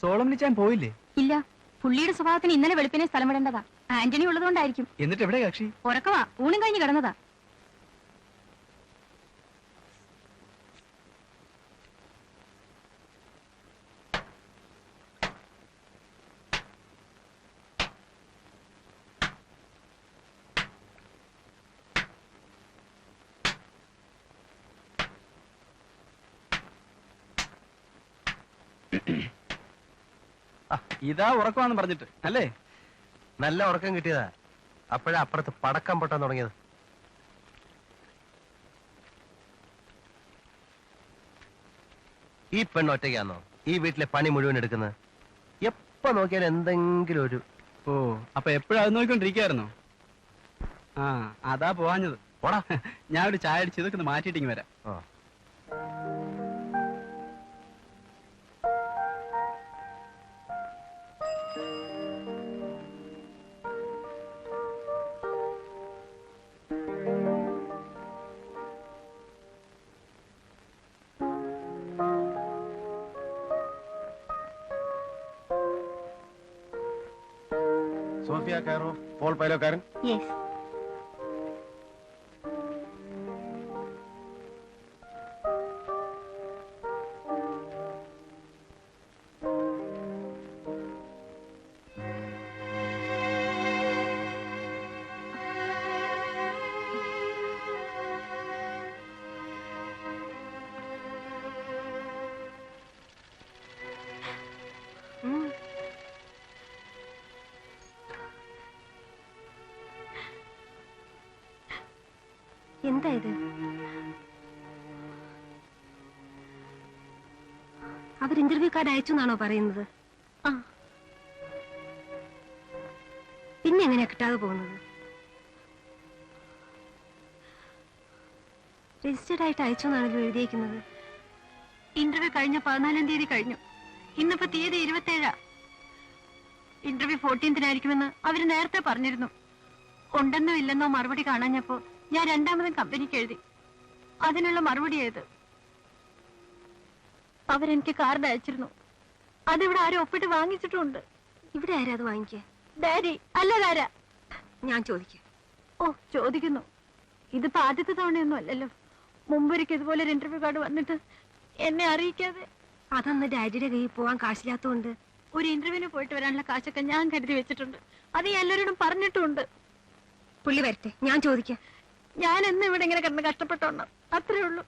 സോളം ചാൻ പോയില്ലേ? ഇല്ല പുള്ളിയുടെ സ്വഭാവത്തിന് ഇന്നലെ വെളുപ്പിനെ സ്ഥലം വിടേണ്ടതാ ആന്റണി ഉള്ളതുകൊണ്ടായിരിക്കും. എന്നിട്ട് എവിടെ കക്ഷി? ഉറക്കവാ ഊണും കഴിഞ്ഞ് കിടന്നതാ. ആ, ഇതാ ഉറക്കമാണെന്ന് പറഞ്ഞിട്ട് അല്ലേ? നല്ല ഉറക്കം കിട്ടിയതാ. അപ്പോഴാ അപ്പുറത്ത് പടക്കം പൊട്ടാൻ തുടങ്ങിയത്. ഈ പെണ്ണ് ഒറ്റയ്ക്കാന്നോ? ഈ വീട്ടിലെ പണി മുഴുവൻ എടുക്കുന്നത്? എപ്പോ നോക്കിയാൽ എന്തെങ്കിലും ഒരു ഓ അപ്പൊ എപ്പോഴും അത് നോക്കിക്കൊണ്ടിരിക്കുന്നു ആ അതാ പോവാഞ്ഞത്. ഓടാ ഞാൻ ഒരു ചായ അടിച്ച് ഇതൊക്കെ ഒന്ന് മാറ്റിയിട്ടിങ് വരാം. ആ. സോഫിയ കയറോ? പോൾ പൈലോക്കാരൻ യെസ് എന്താ ഇത് അവർ ഇന്റർവ്യൂ കാർഡ് അയച്ചു എന്നാണോ പറയുന്നത്? ആ. പിന്നെ എങ്ങനെയാ കിട്ടാതെ പോകുന്നത്? രജിസ്റ്റേർഡ് ആയിട്ട് അയച്ചു എന്നാണല്ലോ എഴുതിയേക്കുന്നത്. ഇന്റർവ്യൂ കഴിഞ്ഞ പതിനാലാം തീയതി കഴിഞ്ഞു. ഇന്നിപ്പോ തീയതി ഇരുപത്തേഴാ. ഇന്റർവ്യൂ ഫോർട്ടീൻത്തിനായിരിക്കുമെന്ന് അവർ നേരത്തെ പറഞ്ഞിരുന്നു. ഉണ്ടെന്നോ ഇല്ലെന്നോ മറുപടി കാണാഞ്ഞപ്പോ ഞാൻ രണ്ടാമതും കമ്പനിക്ക് എഴുതി. അതിനുള്ള മറുപടി ഏത്? അവരെനിക്ക് കാർഡ് അയച്ചിരുന്നു. അതിവിടെ ആരും ഒപ്പിട്ട് വാങ്ങിച്ചിട്ടുണ്ട് ഇവിടെ ആരാ അത് വാങ്ങിക്കുക ഡാഡി അല്ലതാരാ ഞാൻ ചോദിക്കാം. ഓ ചോദിക്കുന്നു. ഇതിപ്പോ ആദ്യത്തെ തവണയൊന്നും അല്ലല്ലോ. മുമ്പൊരിക്കൽ ഇതുപോലെ ഒരു ഇന്റർവ്യൂ കാർഡ് വന്നിട്ട് എന്നെ അറിയിക്കാതെ. അതന്ന് ഡാഡിയുടെ കയ്യിൽ പോവാൻ കാശില്ലാത്തതുകൊണ്ട് ഒരു ഇന്റർവ്യൂവിന് പോയിട്ട് വരാനുള്ള കാശൊക്കെ ഞാൻ കരുതി വെച്ചിട്ടുണ്ട്. അത് ഞാൻ എല്ലാവരോടും പറഞ്ഞിട്ടുണ്ട് പുള്ളി വരട്ടെ ഞാൻ ചോദിക്കാം. ഞാൻ എന്ന് ഇവിടെ ഇങ്ങനെ കിടന്ന് കഷ്ടപ്പെട്ടോണ്ട് അത്രേ ഉള്ളൂ.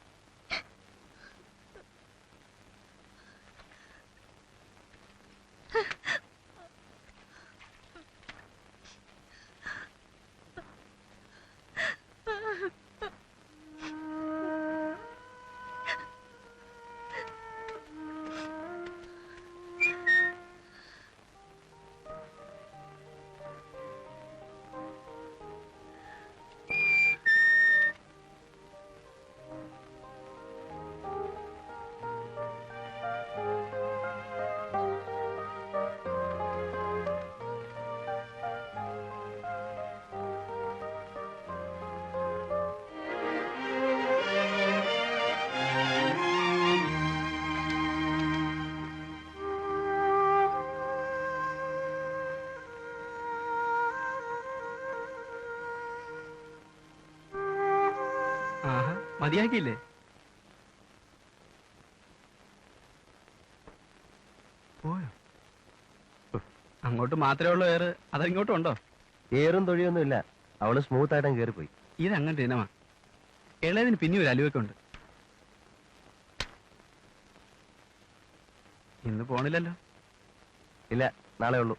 മതിയാക്കിയില്ലേ? പോയോ? അങ്ങോട്ട് മാത്രമേ ഉള്ളൂ ഏറ്. അതങ്ങോട്ടും ഉണ്ടോ? ഏറും തൊഴിയൊന്നും ഇല്ല. അവൾ സ്മൂത്ത് ആയിട്ടും കയറിപ്പോയി അങ്ങനെ ഇനമാ. ഇളയതിന് പിന്നെ ഒരു അലുവൊക്കെ ഉണ്ട്. ഇന്ന് പോണില്ലല്ലോ. ഇല്ല നാളെ ഉള്ളൂ.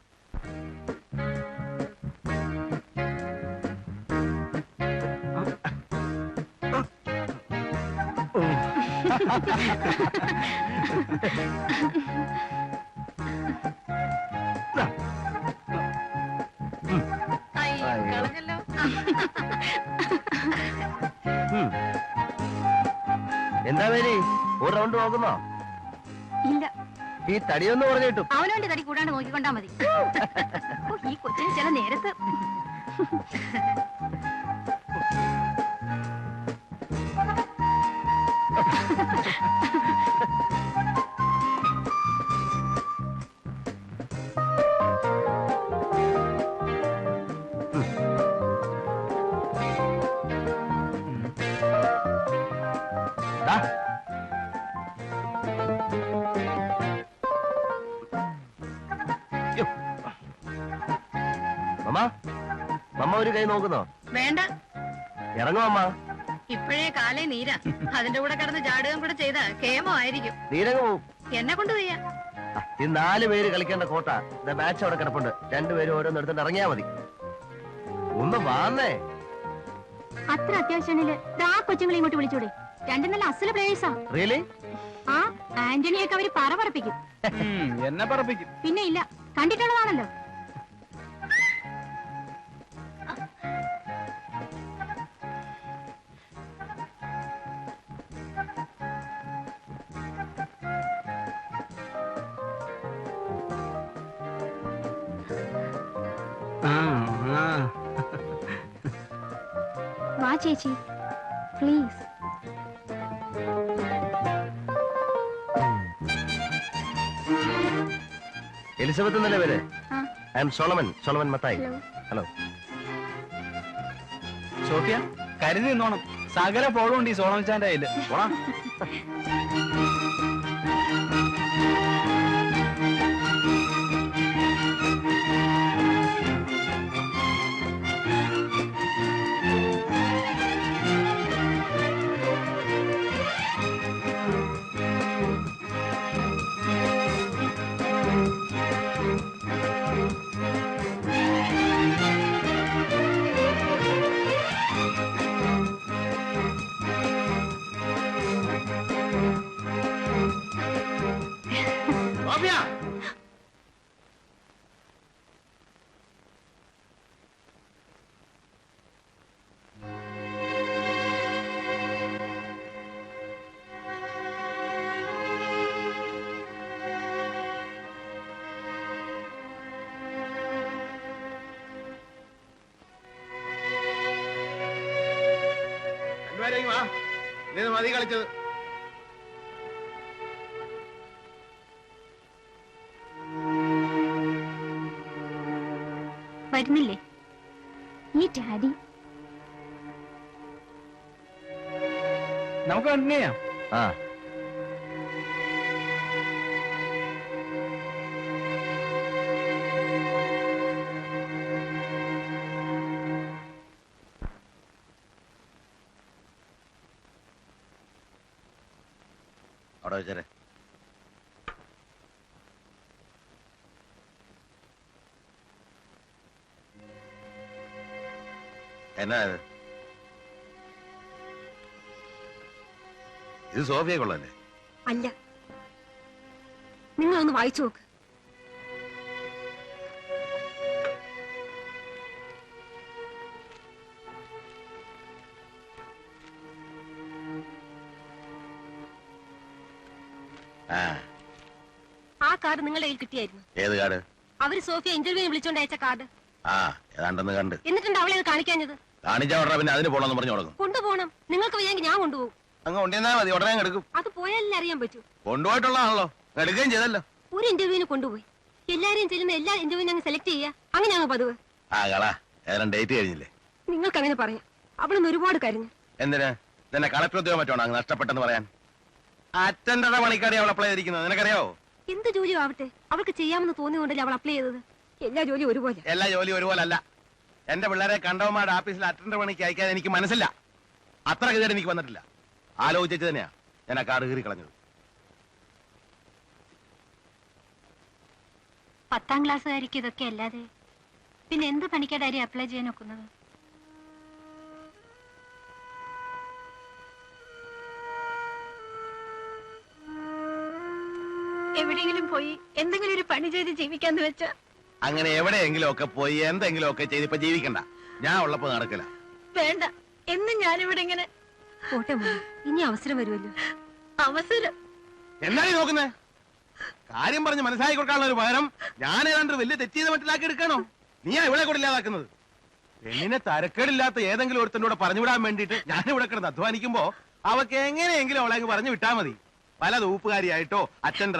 കളഞ്ഞല്ലോ. എന്താ പേര് ഒരു റൗണ്ട് നോക്കുന്നോ? ഇല്ല. ഈ തടിയൊന്നും പറഞ്ഞു കിട്ടും അവനവന്റെ തടി കൂടാണ്ട് നോക്കിക്കൊണ്ടാ മതി. ഓ, ഈ കൊച്ചിന് ചില നേരത്ത് ഒരു നോക്കുന്നോ? വേണ്ട. ഇറങ്ങോ അമ്മ. ഇപ്പോഴേ കാലേ നീര. അതിന്റെ കൂടെ കടന്ന് ചാടുകയും കൂടെ ചെയ്ത കേമോ ആയിരിക്കും. നീരങ്ങ് പോവും. എന്നെ കൊണ്ട് വയ്യ. ഈ നാല് പേര് കളിക്കേണ്ട കോട്ട. മാച്ച് അവിടെ കിടപ്പുണ്ട്. രണ്ടുപേരും ഓരോന്ന് എടുത്തിട്ട് ഇറങ്ങിയാ മതി. ഒന്ന് വാന്നേ. അത്ര അത്യാവശ്യമാണെങ്കിൽ ആ കൊച്ചുങ്ങളെ ഇങ്ങോട്ട് വിളിച്ചൂടെ. രണ്ടും നല്ല അസല പ്ലേയേഴ്സാ റിയലി ആ ആന്റണിയൊക്കെ അവർ പറ പറപ്പിക്കും. എന്നെ പറപ്പിക്കും. പിന്നെ ഇല്ല. കണ്ടിട്ടുള്ളതാണല്ലോ. വാ ചേച്ചി. പ്ലീസ് എലിസബത്ത് എന്നല്ലേ പേര്? I am Solomon Solomon Mathai. Hello Sophia കരുതി നിന്നോണം. സകല പോളുണ്ട് ഈ സോളമിച്ചാന്റെ കയ്യിൽ. പോടാ വാ. ഇന്ന് മതി കളിച്ചത്. വരുന്നില്ലേ? ഈ ഡാഡി. നമുക്ക് കണ്ടിന്യൂ ചെയ്യാം ആ. അവിടെ വെച്ചേരെ. എന്നാ ഇത്? ഇത് സോഫിയ കൊള്ളല്ലേ? അല്ല. നിങ്ങളൊന്ന് വായിച്ചു നോക്ക്. കാർഡ് നിങ്ങളുടെ കയ്യിൽ കിട്ടിയായിരുന്നു. ഏത് കാട് അവർ സോഫിയ ഇന്റർവ്യൂവിന് വിളിച്ചോണ്ട് അയച്ച കാർഡ്. ആ ഏതാണ്ടെന്ന് കണ്ട്. എന്നിട്ടുണ്ട് അവളെ അത് കാണിക്കാഞ്ഞത്? കാണിച്ചാ ഉടനെ പിന്നെ അതിന് പോണെന്ന് പറഞ്ഞു തുടങ്ങും കൊണ്ടുപോകണം. നിങ്ങൾക്ക് വയ്യെങ്കിൽ ഞാൻ കൊണ്ടുപോകും. അങ്ങ് കൊണ്ടുവന്നാ മതി ഉടനെ അങ്ങ് എടുക്കും. അത് പോയാലല്ലേ അറിയാൻ പറ്റൂ. കൊണ്ടുപോയിട്ടുള്ളതാണല്ലോ. എടുക്കുകയും ചെയ്തല്ലോ. ഒരു ഇന്റർവ്യൂവിന് കൊണ്ടുപോയി. എല്ലാരെയും ചെല്ലുന്ന എല്ലാ ഇന്റർവ്യൂവിനും അങ്ങ് സെലക്ട് ചെയ്യുക. അങ്ങനെയാണോ പതിവ്. ആ കളാ. ഏതാണ്ട് ഡേറ്റ് കഴിഞ്ഞില്ലേ? നിങ്ങൾക്ക് അങ്ങനെ പറയാം. അവളൊന്ന് ഒരുപാട് കരഞ്ഞു. എന്തിനാ? നിന്നെ കളക്ടർ ഉദ്യോഗം പറ്റുവാണോ? അങ്ങ് നഷ്ടപ്പെട്ടെന്ന് പറയാൻ. അറ്റൻഡറ പണിക്കാരി അവൾ അപ്ലൈ ചെയ്തിരിക്കുന്നത് നിനക്കറിയാവോ? എന്ത് ജോലിയും ആവട്ടെ അവൾക്ക് ചെയ്യാമെന്ന് തോന്നിയോണ്ടല്ലേ അവൾ അപ്ലൈ ചെയ്തത്? എല്ലാ ജോലിയും ഒരുപോലെ. എല്ലാ ജോലിയും ഒരുപോലെ അല്ല എന്റെ പിള്ളേരെ കണ്ടവന്മാരുടെ ഓഫീസിൽ അറ്റൻഡർ പണിക്ക് അയക്കാൻ എനിക്ക് മനസ്സില്ല. അത്ര ഗതികേട് എനിക്ക് വന്നിട്ടില്ല. ആലോചിച്ചു തന്നെയാ. ഞാൻ ആ കാട് കീറി കളഞ്ഞത്. പത്താം ക്ലാസ്സുകാരിക്ക് ഇതൊക്കെ അല്ലാതെ പിന്നെ എന്ത് പണിക്കേടാരി അപ്ലൈ ചെയ്യാൻ ഒക്കുന്നത് എവിടെയെങ്കിലും പോയി എന്തെങ്കിലും ഒരു പണി ചെയ്ത് ജീവിക്കാന്ന് വെച്ചാ? അങ്ങനെ എവിടെയെങ്കിലും ഒക്കെ പോയി എന്തെങ്കിലും ഒക്കെ ചെയ്ത് ഇപ്പൊ ജീവിക്കണ്ട. ഞാൻ ഉള്ളപ്പോ നടക്കില്ല. വേണ്ട. എന്നും ഞാനിവിടെ ഇങ്ങനെ പോട്ടെ ഇനി അവസരം വരുമല്ലോ. അവസരം? എന്താണ് ഈ നോക്കുന്നേ? കാര്യം പറഞ്ഞ് മനസ്സിലാക്കി കൊടുക്കാനുള്ള ഒരു പകരം ഞാൻ ഏതാണ്ട് വലിയ തെറ്റ് ചെയ്ത് മറ്റിലാക്കി എടുക്കണോ? നീയാ ഇവിടെ കൂടെ ഇല്ലാതാക്കുന്നത്. പെണ്ണിനെ തരക്കേടില്ലാത്ത ഏതെങ്കിലും ഒരുത്തനോട് പറഞ്ഞുവിടാൻ വേണ്ടിയിട്ട് ഞാൻ ഇവിടെ കിടന്ന് അധ്വാനിക്കുമ്പോ അവക്ക് എങ്ങനെയെങ്കിലും അവളെ അങ്ങ് പറഞ്ഞു വിട്ടാ മതി. പല തൂപ്പുകാരിയായിട്ടോ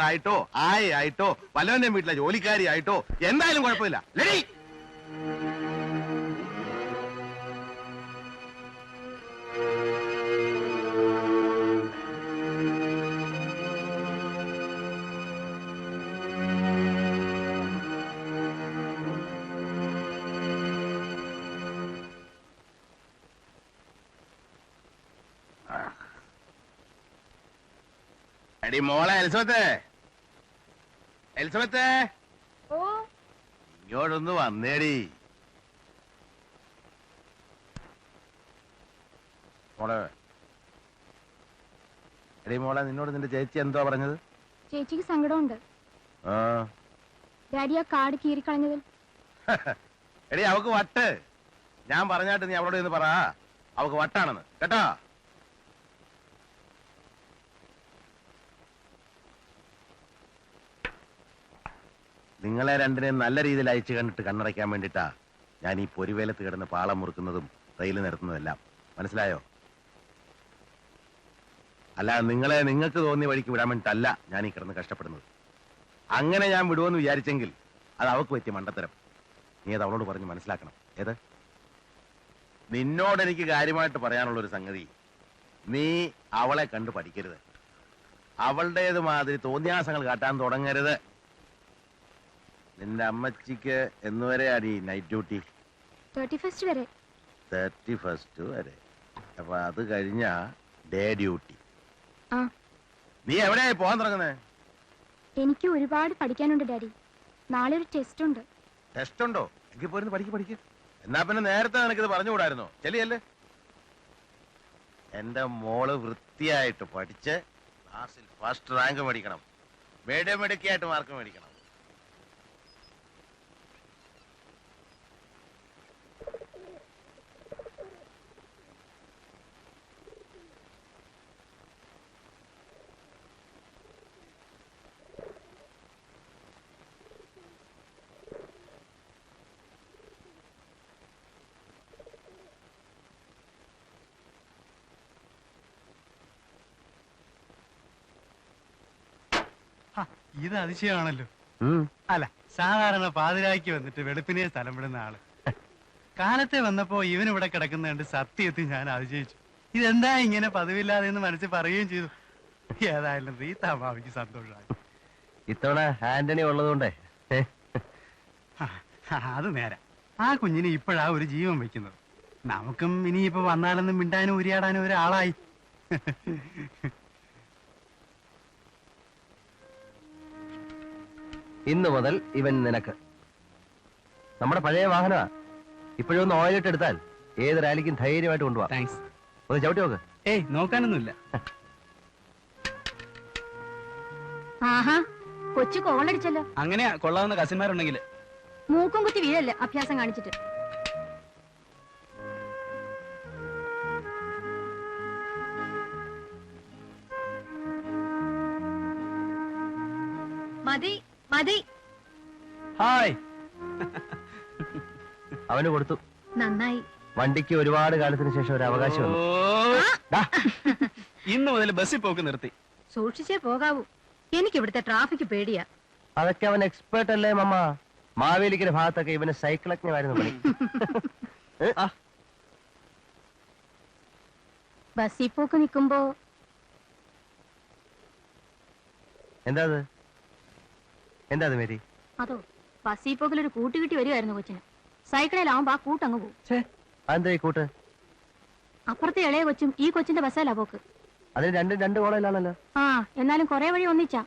ആയിട്ടോ ആയയായിട്ടോ പലവന്റെ വീട്ടിലെ ജോലിക്കാരിയായിട്ടോ എന്തായാലും കുഴപ്പമില്ല. ലെഡി എടി മോളെ എലിസബത്ത്. എലിസബത്ത്. ഓ. ഇങ്ങോട്ടൊന്ന് വന്നേടി. മോളെ. എടി മോളെ നിന്നോട് നിന്റെ ചേച്ചി എന്തോ പറഞ്ഞത്? ചേച്ചിക്ക് സങ്കടമുണ്ട്. ആ. ഡാഡി ആ കാട് കീറിക്കളഞ്ഞതിൽ. എടി അവക്ക് വട്ട്. ഞാൻ പറഞ്ഞാട്ട് നീ അവളോട് ഇന്ന് പറ. അവക്ക് വട്ടാണെന്ന്. കേട്ടോ? നിങ്ങളെ രണ്ടിനെയും നല്ല രീതിയിൽ അയച്ചു കണ്ടിട്ട് കണ്ണടയ്ക്കാൻ വേണ്ടിട്ടാ ഞാൻ ഈ പൊരിവേലത്ത് കിടന്ന് പാളം മുറുക്കുന്നതും റെയിൽ നിരത്തുന്നതെല്ലാം മനസ്സിലായോ? അല്ല നിങ്ങളെ നിങ്ങൾക്ക് തോന്നിയ വഴിക്ക് വിടാൻ വേണ്ടിയിട്ടല്ല ഞാൻ ഈ കിടന്ന് കഷ്ടപ്പെടുന്നത്. അങ്ങനെ ഞാൻ വിടുമെന്ന് വിചാരിച്ചെങ്കിൽ അത് അവക്ക് പറ്റിയ മണ്ടത്തരം. നീ അത് അവളോട് പറഞ്ഞ് മനസ്സിലാക്കണം. ഏത്? നിന്നോട് എനിക്ക് കാര്യമായിട്ട് പറയാനുള്ളൊരു സംഗതി. നീ അവളെ കണ്ട് പഠിക്കരുത്. അവളുടേത് മാതിരി തോന്നിയാസങ്ങൾ കാട്ടാൻ തുടങ്ങരുത്. നിന്റെ അമ്മച്ചിക്ക് എന്ന് വരെ അടി നൈറ്റ് ഡ്യൂട്ടി തേർട്ടി ഫസ്റ്റ് വരെ. തേർട്ടി ഫസ്റ്റ് വരെ. അപ്പൊ അത് കഴിഞ്ഞ ഡേ ഡ്യൂട്ടി ആ. നീ എവിടെയായി പോകാൻ തുടങ്ങുന്നേ? എനിക്ക് ഒരുപാട് പഠിക്കാനുണ്ട് ഡാഡി. നാളെ ഒരു ടെസ്റ്റ് ഉണ്ട്. ടെസ്റ്റ് ഉണ്ടോ? എങ്കിൽ പോരുന്ന് പഠിക്ക് പഠിക്ക്. എന്നാ പിന്നെ നേരത്തെ നിനക്കിത് പറഞ്ഞുകൂടായിരുന്നോ ചെല്ലിയല്ലേ എന്റെ മോൾ വൃത്തിയായിട്ട് പഠിച്ച് ക്ലാസ്സിൽ ഫസ്റ്റ് റാങ്ക് മേടിക്കണം. മേടിയ മെടുക്കിയായിട്ട് മാർക്ക് മേടിക്കണം. ഇത് അതിശയമാണല്ലോ. അല്ല സാധാരണ പാതിരാക്കി വന്നിട്ട് വെളുപ്പിനെ സ്ഥലം വിടുന്ന ആൾ. കാലത്തെ വന്നപ്പോ ഇവൻ ഇവിടെ കിടക്കുന്ന കണ്ട് സത്യത്തിൽ ഞാൻ അതിശയിച്ചു ഇതെന്താ ഇങ്ങനെ പതിവില്ലാതെ എന്ന് മനസ്സിൽ പറയുകയും ചെയ്തു. ഏതായാലും റീത്ത ഭാവിക്ക് സന്തോഷമായി. ഇത്തവണ ആന്റണി ഉള്ളതുകൊണ്ടേ. അത് നേരാ. ആ കുഞ്ഞിന് ഇപ്പോഴാ ഒരു ജീവൻ വെക്കുന്നത് നമുക്കും ഇനിയിപ്പോ വന്നാലൊന്നും മിണ്ടാനും ഉരിയാടാനും ഒരാളായി. ഇന്ന് മുതൽ ഇവൻ നിനക്ക്. നമ്മുടെ പഴയ വാഹനമാ. ഇപ്പോഴും ഒന്ന് ഓയിലിട്ട് എടുത്താൽ ഏത് റാലിക്കും ധൈര്യമായിട്ട് കൊണ്ടുപോവാ താങ്ക്സ് ഒന്ന് ചവിട്ടി നോക്ക്. ഏയ് നോക്കാനൊന്നുമില്ല. ആഹാ കൊച്ചു കോളടിച്ചല്ലോ. അങ്ങനെയാ കൊള്ളാവുന്ന കസിന്മാരുണ്ടെങ്കിൽ മൂക്കും കുത്തി വീഴല്ലേ അഭ്യാസം കാണിച്ചിട്ട്? മതി. മതി ഹായ്. അവന് കൊടുത്തു. നന്നായി. വണ്ടിക്ക് ഒരുപാട് കാലത്തിന് ശേഷം ഒരു അവകാശം വന്നു. ദാ, ഇന്ന് മുതൽ ബസ്സിൽ പോക്ക് നിർത്തി. സൂക്ഷിച്ചേ പോകാവൂ. എനിക്ക് ഇവിടുത്തെ ട്രാഫിക് പേടിയാ. അതൊക്കെ അവൻ എക്സ്പേർട്ട് അല്ലേ മമ്മ? മാവേലിക്കര ഭാഗത്തൊക്കെ ഇവന് സൈക്കിളജ്ഞമായിരുന്നു പണി. ആ, ബസ്സിൽ പോക്ക് നിൽക്കുമ്പോ എന്താ അത്? എന്താ അത് മേരി? അതോ ബസ്സിൽ കൂട്ട് കിട്ടി വരുമായിരുന്നു കൊച്ചിന്. സൈക്കിളിലാവുമ്പോ ആ കൂട്ടങ്ങ് പോകും ഈ കൂട്ട്? അപ്പുറത്തെ ഇളയ കൊച്ചും ഈ കൊച്ചിന്റെ ബസ്സല്ല പോക്ക്. അതിന് രണ്ടും രണ്ട് കോളേജിലാണല്ലോ. ആ എന്നാലും കൊറേ വഴി ഒന്നിച്ചാ.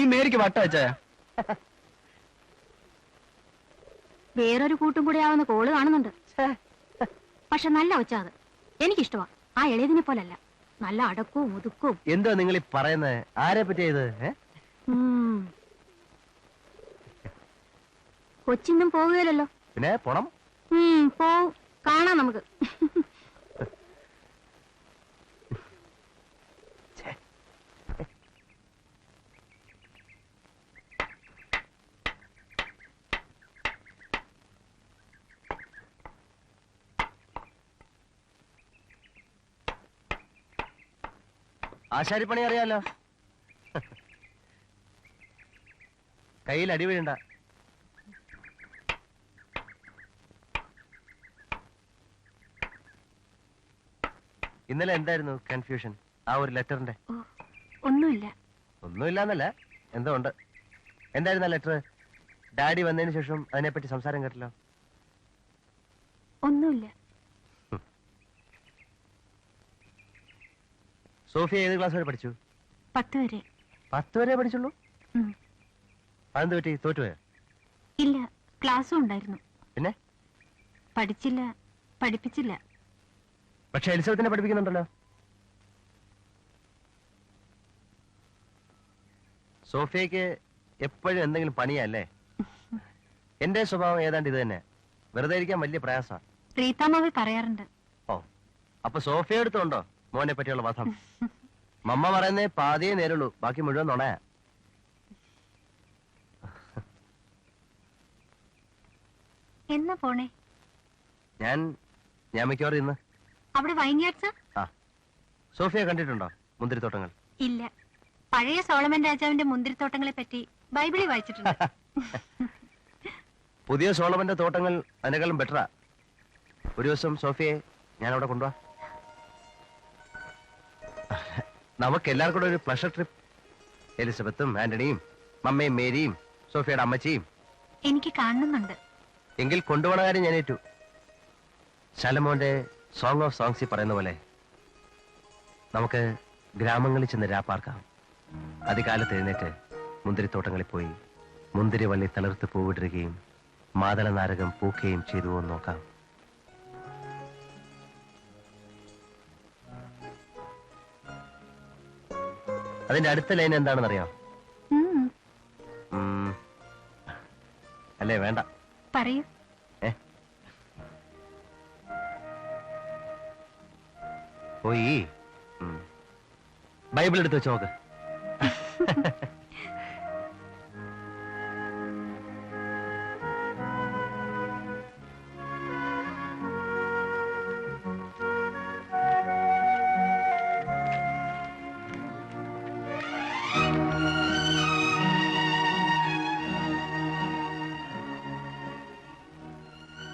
ഈ മേരിക്ക് വട്ട വെച്ചായ വേറൊരു കൂട്ടും കൂടെ ആവുന്ന കോൾ കാണുന്നുണ്ട്. പക്ഷെ നല്ല ഒച്ചാത് എനിക്കിഷ്ടമാ ആ ഇളയതിനെ പോലല്ല. നല്ല അടക്കവും ഒതുക്കവും. എന്താ നിങ്ങൾ ഈ പറയുന്നത് ആരെ പറ്റിയത്. കൊച്ചിന്നും പോവുകയല്ലോ പിന്നെ പോണം. പോവും. കാണാം നമുക്ക്. ആശാരിപ്പണി അറിയാലോ? കയ്യിൽ അടി ഇന്നലെ എന്തായിരുന്നു കൺഫ്യൂഷൻ ആ ഒരു ലെറ്ററിന്റെ ഓ, ഒന്നുമില്ല. ഒന്നുമില്ലാന്നല്ല എന്തോ ഉണ്ട്. എന്തായിരുന്നു ആ ലെറ്റർ ഡാഡി വന്നതിന് ശേഷം അതിനെപ്പറ്റി സംസാരം കേട്ടല്ലോ? ഒന്നുമില്ല. സോഫിയ ഏത് ക്ലാസ് വരെ പഠിച്ചു? പത്ത് വരെ. പത്ത് വരെ പഠിച്ചുള്ളൂ? ഉം. അതെന്ത് പറ്റി? തോറ്റുപോയോ? ഇല്ല ക്ലാസ്സും ഉണ്ടായിരുന്നു. പിന്നെ? പഠിച്ചില്ല പഠിപ്പിച്ചില്ല. പക്ഷെ എലിസബത്തിനെ പഠിപ്പിക്കുന്നുണ്ടല്ലോ. സോഫിയക്ക് എപ്പോഴും എന്തെങ്കിലും പണിയല്ലേ എന്റെ സ്വഭാവം ഏതാണ്ട് ഇത് തന്നെ. വെറുതെ ഇരിക്കാൻ വലിയ പ്രയാസമാണ് പറയാറുണ്ട്. ഓ അപ്പൊ സോഫിയ എടുത്തുണ്ടോ മോനെ പറ്റിയുള്ള വധം? മമ്മ പറയുന്നേ പാതിയേ നേരുള്ളൂ ബാക്കി മുഴുവൻ നുണയാ. എന്നാ പോണേ? ഞാൻ ഞാൻ മിക്കവാറും ഇന്ന് അവിടെ വൈൻയാർഡ്സ് സോഫിയ കണ്ടിട്ടുണ്ടോ? മുന്തിരിത്തോട്ടങ്ങൾ. ഇല്ല. പഴയ സോളമൻ രാജാവിന്റെ മുന്തിരിത്തോട്ടങ്ങളെ പറ്റി ബൈബിളിൽ വായിച്ചിട്ടുണ്ട്. പുതിയ സോളമന്റെ തോട്ടങ്ങൾ അതിനേക്കാളും ബെറ്ററാ ഒരു ദിവസം സോഫിയെ ഞാൻ അവിടെ കൊണ്ടുപോവാ നമുക്ക് എല്ലാവർക്കും കൂടെ ഒരു പ്ലഷർ ട്രിപ്പ് എലിസബത്തും ആന്റണിയും മമ്മയും മേരിയും സോഫിയയുടെ അമ്മച്ചിയും. എനിക്ക് കാണുന്നുണ്ട്. എങ്കിൽ കൊണ്ടുപോണ കാര്യം ഞാൻ ഏറ്റു ശലമോന്റെ സോങ് ഓഫ് സോങ്സിൽ പറയുന്ന പോലെ നമുക്ക് ഗ്രാമങ്ങളിൽ ചെന്ന് രാപ്പാർക്കാം അതികാലത്ത് എഴുന്നേറ്റ് മുന്തിരിത്തോട്ടങ്ങളിൽ പോയി മുന്തിരി വള്ളി തളിർത്ത് പൂവിടുകയും മാതള നാരകം പൂക്കുകയും ചെയ്തുവോ നോക്കാം. അതിന്റെ അടുത്ത ലൈൻ എന്താണെന്നറിയാം. അല്ലേ വേണ്ട. പറയൂ. പോയി. ബൈബിൾ എടുത്ത് വെച്ച് നോക്ക്.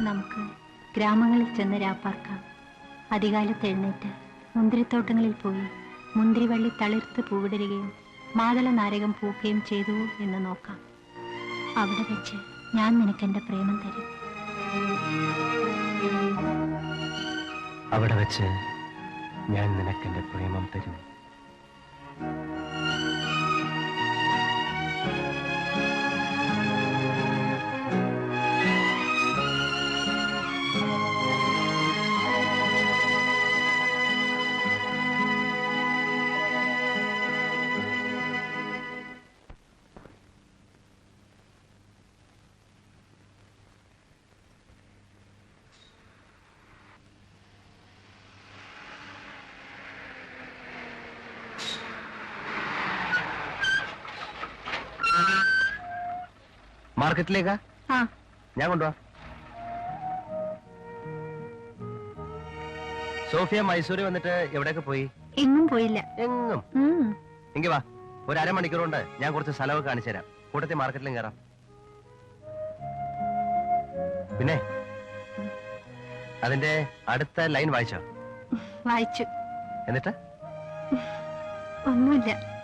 നമുക്ക് ഗ്രാമങ്ങളിൽ ചെന്ന് രാപ്പാർക്കാം അധികാലത്ത് എഴുന്നേറ്റ്. മുന്തിരിത്തോട്ടങ്ങളിൽ പോയി മുന്തിരിവള്ളി തളിർത്ത് പൂവിടരുകയും മാതള നാരകം പൂക്കുകയും ചെയ്തു എന്ന് നോക്കാം. അവിടെ വെച്ച് ഞാൻ നിനക്കെന്റെ പ്രേമം തരും. അവിടെ വെച്ച് ഞാൻ നിനക്കെന്റെ പ്രേമം തരും. മാർക്കറ്റിലേക്കാ? ഞാൻ കൊണ്ടുപോവാ സോഫിയ മൈസൂരിൽ വന്നിട്ട് എവിടെയൊക്കെ പോയി? എങ്ങും പോയില്ല. എങ്ങും? എങ്കി വാ. ഒരു അരമണിക്കൂർ കൊണ്ട് ഞാൻ കുറച്ച് സ്ഥലമൊക്കെ കാണിച്ചു തരാം. കൂട്ടത്തിൽ മാർക്കറ്റിലും കയറാം. പിന്നെ? അതിന്റെ അടുത്ത ലൈൻ വായിച്ചോ? വായിച്ചു. എന്നിട്ട്? ഒന്നുമില്ല.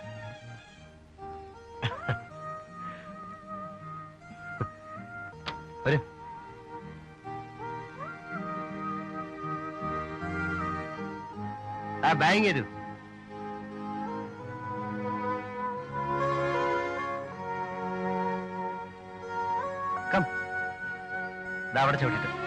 തരൂ അവിടെ ചവിട്ടിട്ട്.